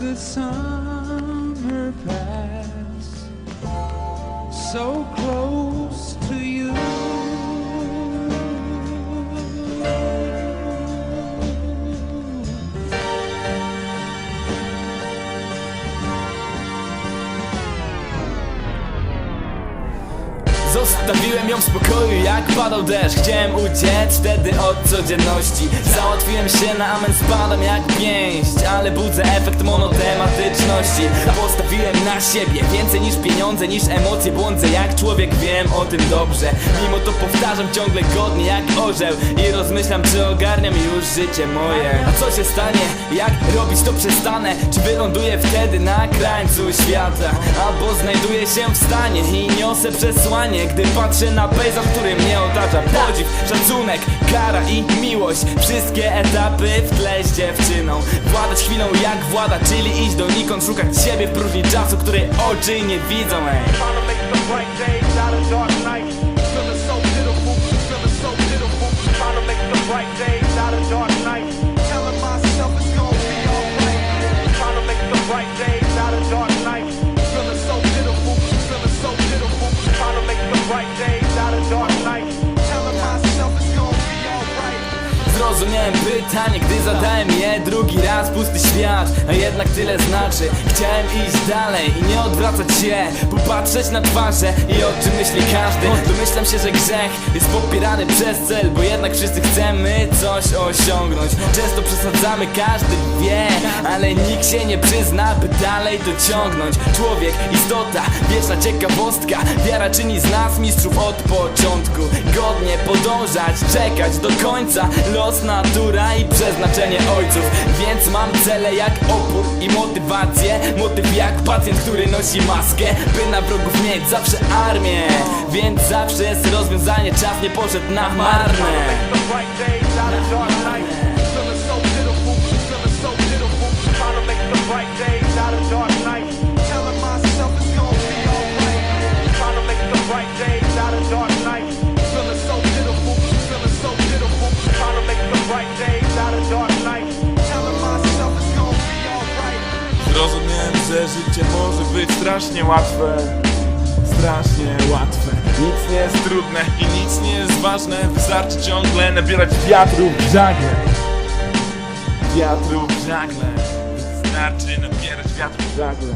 the summer pass. So close Zostawiłem ją w spokoju jak padał deszcz. Chciałem uciec wtedy od codzienności. Załatwiłem się na amen spadam jak pięść Ale budzę efekt monotematyczności Postawiłem na siebie więcej niż pieniądze Niż emocje błądzę. Jak człowiek wiem o tym dobrze. Mimo to powtarzam ciągle godnie jak orzeł. I rozmyślam czy ogarniam już życie moje. A co się stanie jak robić to przestanę? Czy wyląduję wtedy na krańcu świata? Albo znajduję się w stanie i niosę przesłanie Gdy patrzę na pejzaż, który mnie otacza. Podziw, szacunek, kara i miłość. Wszystkie etapy w tle z dziewczyną. Władać chwilą jak włada, czyli iść donikąd Szukać siebie w próżni czasu, której oczy nie widzą ej. Zrozumiałem pytanie, gdy zadałem je. Drugi raz Pusty świat, a jednak tyle znaczy. Chciałem iść dalej i nie odwracać się. Popatrzeć na twarze i o czym myśli każdy. Domyślam się, że grzech jest popierany przez cel Bo jednak wszyscy chcemy coś osiągnąć. Często przesadzamy, każdy wie Ale nikt się nie przyzna, by dalej dociągnąć. Człowiek, istota, wieczna ciekawostka. Wiara czyni z nas mistrzów od początku Godnie podążać, czekać do końca. Los, natura i przeznaczenie ojców. Więc mam cele jak opór i motywację. Motyw jak pacjent, który nosi maskę By na wrogów mieć zawsze armię. Więc zawsze jest rozwiązanie, czas nie poszedł na marne że życie może być strasznie łatwe. Strasznie łatwe. Nic nie jest trudne i nic nie jest ważne. Wystarczy ciągle nabierać wiatru w żagle. Wiatru w żagle. Wystarczy nabierać wiatru w żagle